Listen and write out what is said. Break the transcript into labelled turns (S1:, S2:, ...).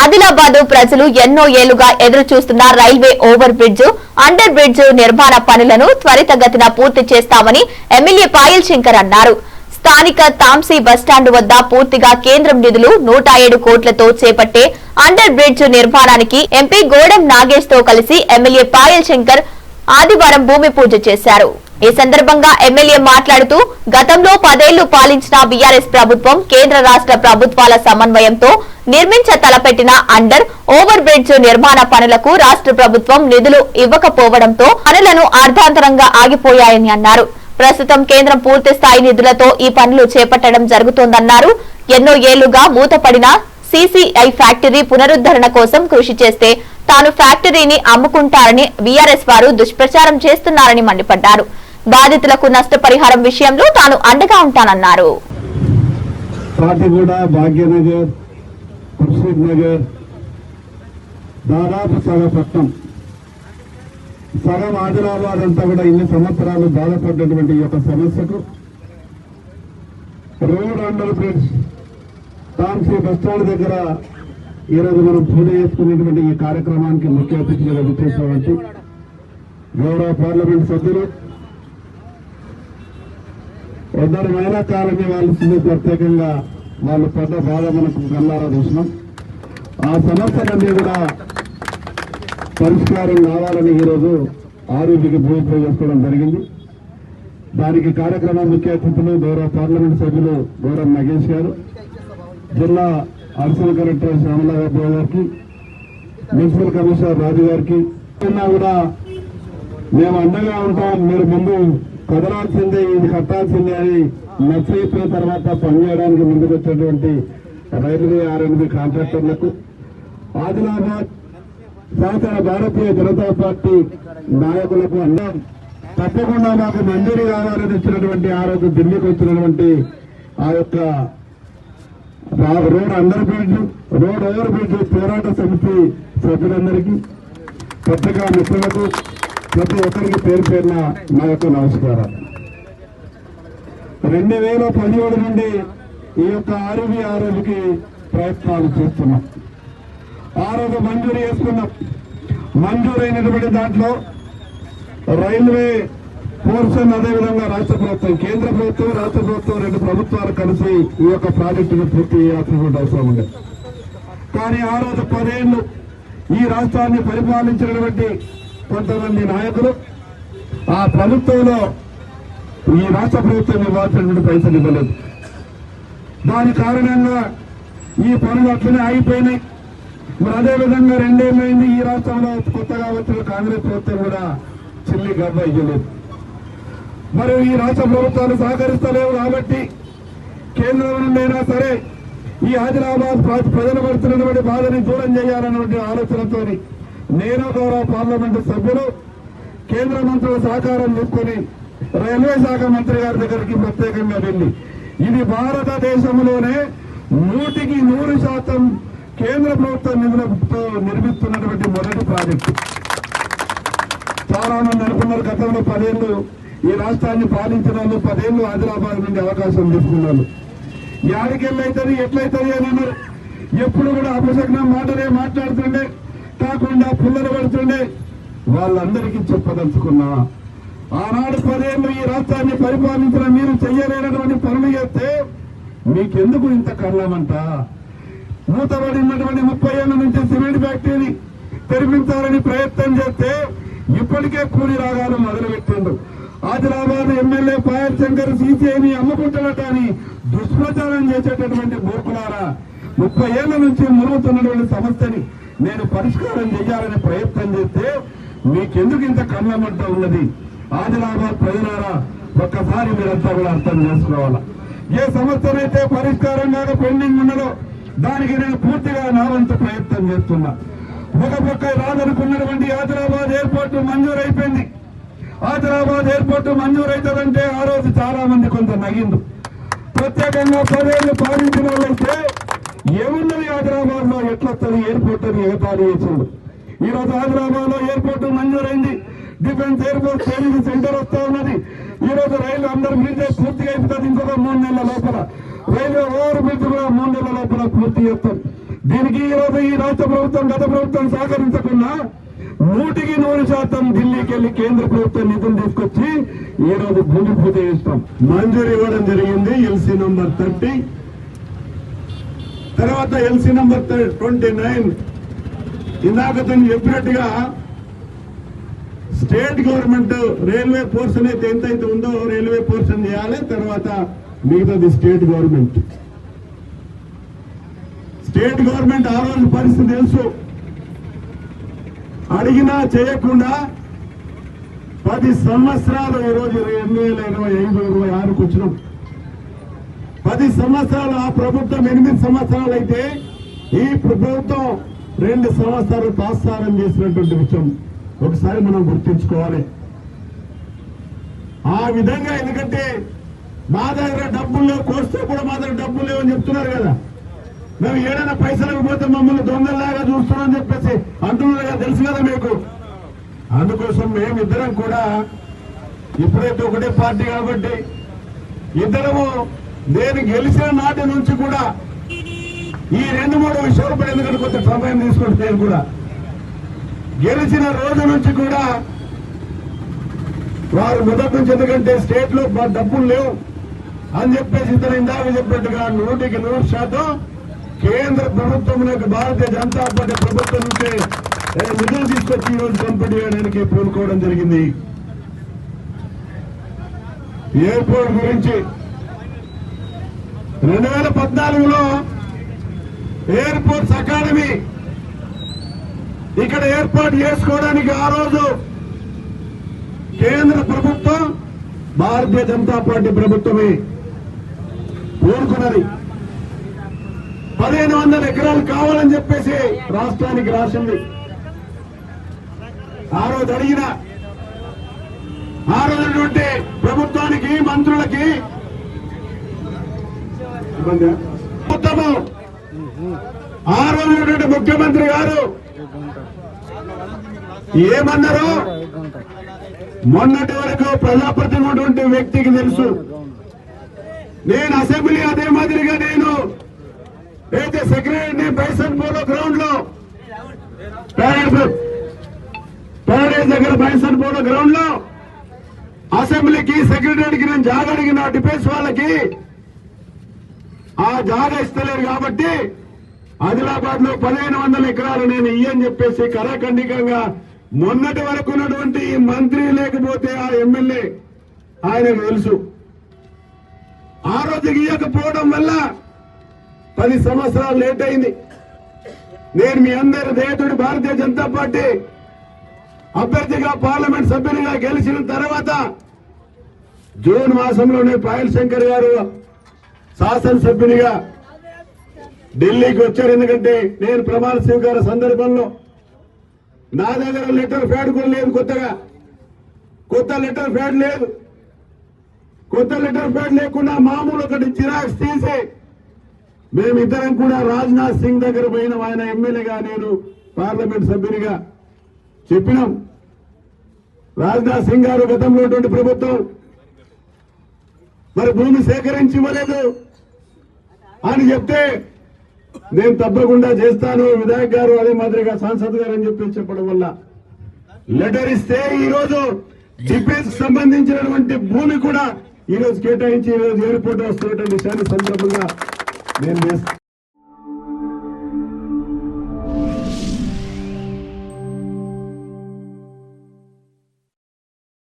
S1: ఆదిలాబాద్ ప్రజలు ఎన్నో ఏళ్ళుగా ఎదురు చూస్తున్న railway over bridge under bridge నిర్మాణ పనులను త్వరితగతిన పూర్తి చేస్తామని ఎమ్మెల్యే పాయల్ శంకర్ అన్నారు. స్థానిక తాంసీ బస్టాండ్ వద్ద పూర్తిగా కేంద్రం నిధులు నూట ఏడు కోట్లతో చేపట్టే అండర్ బ్రిడ్జ్ నిర్మాణానికి ఎంపీ గోడెం నాగేష్తో కలిసి ఎమ్మెల్యే పాయల్ శంకర్ ఆదివారం భూమి పూజ చేశారు. ఈ సందర్భంగా ఎమ్మెల్యే మాట్లాడుతూ గతంలో పదేళ్ళు పాలించిన బీఆర్ఎస్ ప్రభుత్వం కేంద్ర రాష్ట్ర ప్రభుత్వాల సమన్వయంతో నిర్మించ తలపెట్టిన అండర్ ఓవర్ బ్రిడ్జ్ నిర్మాణ పనులకు రాష్ట్ర ప్రభుత్వం నిధులు ఇవ్వకపోవడంతో పనులను అర్ధాంతరంగా ఆగిపోయాయని అన్నారు. ప్రస్తుతం కేంద్రం పూర్తి స్థాయి నిధులతో ఈ పనులు చేపట్టడం జరుగుతోందన్నారు. ఎన్నో ఏళ్ళుగా మూతపడిన సీసీఐ ఫ్యాక్టరీ పునరుద్ధరణ కోసం కృషి చేస్తే తాను ఫ్యాక్టరీని అమ్ముకుంటారని వీఆర్ఎస్ వారు దుష్ప్రచారం చేస్తున్నారని మండిపడ్డారు. బాధితులకు నష్టపరిహారం విషయంలో తాను అండగా ఉంటానన్నారు.
S2: దాదాపు సగపట్నం సగం ఆదిలాబాద్ అంతా కూడా ఇన్ని సంవత్సరాలు బాధపడ్డటువంటి ఈ యొక్క సమస్యకు రోడ్ అండర్ బ్రిడ్జ్ కాంసీ బస్టాండ్ దగ్గర ఈరోజు మనం పూజ చేసుకునేటువంటి ఈ కార్యక్రమానికి ముఖ్య అతిథిగా విచ్చేసినటువంటి గౌరవ పార్లమెంట్ సభ్యులు ఇద్దరు మహిళా కాలనీ వాళ్ళకి ప్రత్యేకంగా వాళ్ళు పెద్ద బాధ మనకు గల్లారా చూసినాం. ఆ సమస్యలన్నీ కూడా పరిష్కారం కావాలని ఈరోజు ఆరోగ్యకి భూమి చేసుకోవడం జరిగింది. దానికి కార్యక్రమం ముఖ్య అతిథులు గౌరవ పార్లమెంట్ సభ్యులు గౌరవ నగేష్ గారు జిల్లా అడిషనల్ కలెక్టర్ శ్యామలాబాబు గారికి మున్సిపల్ కమిషనర్ రాజు గారికి. ఉన్నా కూడా మేము అండగా ఉంటాం మీరు ముందు కదలాల్సిందే ఇది కట్టాల్సిందే అని నచ్చయిపోయిన తర్వాత పనిచేయడానికి ముందుకు వచ్చేటువంటి రైల్వే ఆర్ఎన్బి కాంట్రాక్టర్లకు ఆదిలాబాద్ సహకార భారతీయ జనతా పార్టీ నాయకులకు అన్నాం తప్పకుండా మాకు మంజూరు కావాలని ఇచ్చినటువంటి ఆ రోజు ఢిల్లీకి వచ్చినటువంటి ఆ యొక్క road under bridge road over bridge పోరాట సమితి సభ్యులందరికీ పత్రికా మిత్రులకు ప్రతి ఒక్కరికి పేరు పేరున నా యొక్క నమస్కారాలు. రెండు వేల పదిహేడు నుండి ఈ యొక్క ఆరోగ్య ఆరోగ్యకి ప్రయత్నాలు చేస్తున్నాం. ఆరోగ్య మంజూరు చేసుకున్నాం. మంజూరైనటువంటి దాంట్లో రైల్వే పోర్షన్ అదేవిధంగా రాష్ట్ర ప్రభుత్వం కేంద్ర ప్రభుత్వం రాష్ట్ర ప్రభుత్వం రెండు ప్రభుత్వాలు కలిసి ఈ యొక్క ప్రాజెక్టును పూర్తి చేయాల్సినటువంటి అవసరం ఉంది. కానీ ఆ రోజు పదేళ్ళు ఈ రాష్ట్రాన్ని పరిపాలించినటువంటి కొంతమంది నాయకులు ఆ ప్రభుత్వంలో ఈ రాష్ట్ర ప్రభుత్వం ఇవ్వాల్సినటువంటి పైసలు ఇవ్వలేదు. దాని కారణంగా ఈ పనులు అట్లనే ఆగిపోయినాయి. మరి అదేవిధంగా రెండేళ్ళైంది ఈ రాష్ట్రంలో కొత్తగా వచ్చిన కాంగ్రెస్ ప్రభుత్వం కూడా చిల్లి గర్భ ఇవ్వలేదు. మరి ఈ రాష్ట్ర ప్రభుత్వాలు సహకరిస్తలేవు కాబట్టి కేంద్రం సరే ఈ ఆదిలాబాద్ ప్రజలు పడుతున్నటువంటి బాధని దూరం చేయాలన్నటువంటి ఆలోచనతో నేను గౌరవ పార్లమెంటు సభ్యులు కేంద్ర మంత్రుల సహకారం తీసుకుని రైల్వే శాఖ మంత్రి గారి దగ్గరికి ప్రత్యేకంగా వెళ్ళి ఇది భారతదేశంలోనే నూటికి నూరు శాతం కేంద్ర ప్రభుత్వ నిధులతో నిర్మిస్తున్నటువంటి మొదటి ప్రాజెక్టు. చాలా మంది అనుకున్నారు గతంలో పదేళ్ళు ఈ రాష్ట్రాన్ని పాలించిన వాళ్ళు పదేళ్ళు ఆదిలాబాద్ నుండి అవకాశం తీసుకున్నాను. యాడికెళ్ళైతుంది ఎట్లయితుంది అని అన్నారు. ఎప్పుడు కూడా అపశకనం మాటలే మాట్లాడుతుండే కాకుండా పుల్లలు పడుతుండే. వాళ్ళందరికీ చెప్పదలుచుకున్నా ఆనాడు పదేళ్ళు ఈ రాష్ట్రాన్ని పరిపాలించిన మీరు చెయ్యలేనటువంటి పనులు చేస్తే మీకెందుకు ఇంత కళ్ళమంట? మూతబడినటువంటి ముప్పై ఏళ్ళ నుంచి సిమెంట్ ఫ్యాక్టరీని తెరిపించాలని ప్రయత్నం చేస్తే ఇప్పటికే కూలి రాగాలు మొదలుపెట్టిండు ఆదిలాబాద్ ఎమ్మెల్యే పాయల్ శంకర్ సీసీఐని అమ్ముకుంటున్నట్టు అని దుష్ప్రచారం చేసేటటువంటి మూర్ఖులారా. ముప్పై ఏళ్ళ నుంచి మురుగుతున్నటువంటి సమస్యని నేను పరిష్కారం చేయాలని ప్రయత్నం చేస్తే మీకెందుకు ఇంత కన్నమంట ఉన్నది? ఆదిలాబాద్ ప్రజలారా ఒక్కసారి మీరంతా కూడా అర్థం చేసుకోవాలా? ఏ సమస్యనైతే పరిష్కారం కాక పెండింగ్ ఉన్నదో దానికి నేను పూర్తిగా నా వంతు ప్రయత్నం చేస్తున్నా. ఒక పక్క రాదనుకున్నటువంటి ఆదిలాబాద్ ఎయిర్పోర్ట్ మంజూరు అయిపోయింది ఆదిలాబాద్ ఎయిర్పోర్ట్ మంజూరు అవుతుందంటే ఆ రోజు చాలా మంది కొంత నగిండు. ప్రత్యేకంగా పదేళ్ళు పాలించిన వాళ్ళైతే ఏమున్నది ఆదిలాబాద్లో ఎట్లొస్తుంది ఎయిర్పోర్ట్ అని ఏర్పాటు చేసిండు? ఈ రోజు ఆదిలాబాద్లో ఎయిర్పోర్ట్ మంజూరైంది. డిఫెన్స్ ఎయిర్పోర్ట్ సర్వీస్ సెంటర్ వస్తా ఉన్నది. ఈ రోజు రైలు అందరు బ్రిడ్జ్ పూర్తిగా అయిపోతుంది. ఇంకొక మూడు నెలల లోపల. రైల్వే ఓవర్ బ్రిడ్జ్ కూడా మూడు నెలల లోపల పూర్తి చేస్తాం. దీనికి ఈ రోజు ఈ రాష్ట్ర ప్రభుత్వం గత ప్రభుత్వం సహకరించకుండా నూటికి నూరు శాతం ఢిల్లీకి వెళ్ళి కేంద్ర ప్రభుత్వం నిధులు తీసుకొచ్చి ఈ రోజు భూమి పూజ చేస్తాం. మంజూరు ఇవ్వడం జరిగింది ఎల్సీ నంబర్ థర్టీ. తర్వాత ఎల్సీ నంబర్ ట్వంటీ నైన్. ఇందాక తను చెప్పినట్టుగా స్టేట్ గవర్నమెంట్ రైల్వే పోర్షన్ అయితే ఎంతైతే ఉందో రైల్వే పోర్షన్ చేయాలి తర్వాత మిగతాది స్టేట్ గవర్నమెంట్. స్టేట్ గవర్నమెంట్ ఆ రోజు పరిస్థితి తెలుసు. అడిగినా చేయకుండా పది సంవత్సరాలు ఈరోజు రోజు రెండు వేల ఇరవై ఐదు ఇరవై ఆరుకు వచ్చినాం. పది సంవత్సరాలు ఆ ప్రభుత్వం ఎనిమిది సంవత్సరాలు అయితే ఈ ప్రభుత్వం రెండు సంవత్సరాలు తాత్సారం చేసినటువంటి విషయం ఒకసారి మనం గుర్తుంచుకోవాలి. ఆ విధంగా ఎందుకంటే మా దగ్గర డబ్బులు లేవు కోస్తే కూడా మా దగ్గర డబ్బులు లేవని చెప్తున్నారు కదా. మేము ఏదైనా పైసలకు పోతే మమ్మల్ని దొంగల్లాగా చూస్తున్నాం చెప్పేసి అంటున్నారు తెలుసు కదా మీకు? అందుకోసం మేమిద్దరం కూడా ఇప్పుడైతే ఒకటే పార్టీ కాబట్టి ఇద్దరము నేను గెలిచిన నాటి నుంచి కూడా ఈ రెండు మూడు విషయాలపై ఎందుకంటే కొంత సమయం తీసుకుంటే నేను కూడా. గెలిచిన రోజు నుంచి కూడా వారు మొదటి నుంచి ఎందుకంటే స్టేట్లో డబ్బులు లేవు అని చెప్పేసి ఇతను ఇందాక చెప్పినట్టుగా నూటికి నూరు శాతం కేంద్ర ప్రభుత్వం యొక్క భారతీయ జనతా పార్టీ ప్రభుత్వం నుంచి నిధులు తీసుకొచ్చి ఈ రోజు కంపెనీ చేయడానికి పూనుకోవడం జరిగింది. ఎయిర్పోర్ట్ గురించి రెండు వేల పద్నాలుగులో ఎయిర్పోర్ట్స్ అకాడమీ ఇక్కడ ఏర్పాటు చేసుకోవడానికి ఆ రోజు కేంద్ర ప్రభుత్వం భారతీయ జనతా పార్టీ ప్రభుత్వమే కోరుకున్నది పదిహేను వందల ఎకరాలు కావాలని చెప్పేసి రాష్ట్రానికి రాసింది. ఆ రోజు అడిగిన ఆ రోజుటువంటి ప్రభుత్వానికి మంత్రులకి ఉత్తమం ఆ రోజుటువంటి ముఖ్యమంత్రి గారు ఏమన్నారు మొన్నటి వరకు ప్రజాప్రతినిధి వ్యక్తికి తెలుసు. నేను అసెంబ్లీ అదే మాదిరిగా నేను అయితే సెక్రటరీ బైసన్ పోలో గ్రౌండ్లో. ప్యారేజ్ దగ్గర బైసన్ పోలో గ్రౌండ్లో. అసెంబ్లీకి సెక్రటరీకి నేను జాగ అడిగిన డిఫెన్స్ వాళ్ళకి ఆ జాగ ఇస్తలేరు కాబట్టి ఆదిలాబాద్లో పదిహేను వందల ఎకరాలు నేను ఇయ్యని చెప్పేసి కరాఖండికంగా మొన్నటి వరకు ఉన్నటువంటి ఈ మంత్రి లేకపోతే ఆ ఎమ్మెల్యే ఆయనకు తెలుసు. ఆ రోజు ఇయ్యకపోవడం వల్ల పది సంవత్సరాలు లేట్ అయింది. నేను మీ అందరి దయతుడి భారతీయ జనతా పార్టీ అభ్యర్థిగా పార్లమెంట్ సభ్యునిగా గెలిచిన తర్వాత జూన్ మాసంలోనే పాయల్ శంకర్ గారు శాసనసభ్యునిగా ఢిల్లీకి వచ్చారు. ఎందుకంటే నేను ప్రమాణ స్వీకార సందర్భంలో నా దగ్గర లెటర్ ఫ్యాడ్ కూడా లేదు కొత్తగా. కొత్త లెటర్ ఫ్యాడ్ లేదు. కొత్త లెటర్ ఫ్యాడ్ లేకుండా మామూలు ఒకటి జిరాక్స్ తీసి మేమిద్దరం కూడా రాజ్నాథ్ సింగ్ దగ్గర పోయిన. ఆయన ఎమ్మెల్యేగా నేను పార్లమెంట్ సభ్యునిగా చెప్పినాం. రాజ్నాథ్ సింగ్ గారు గతంలో ఉన్నటువంటి ప్రభుత్వం మరి భూమి సేకరించి ఇవ్వలేదు. అని చెప్తే నేను తప్పకుండా చేస్తాను. విధాయక్ గారు అదే మాదిరిగా సాంసద్ గారు అని చెప్పి చెప్పడం వల్ల లెటర్ ఇస్తే ఈ రోజు డిఫెన్స్ సంబంధించినటువంటి భూమి కూడా ఈ రోజు కేటాయించి ఈ రోజు ఎయిర్పోర్ట్ వస్తున్నటువంటి విషయాన్ని సందర్భంగా నేను చేస్తాను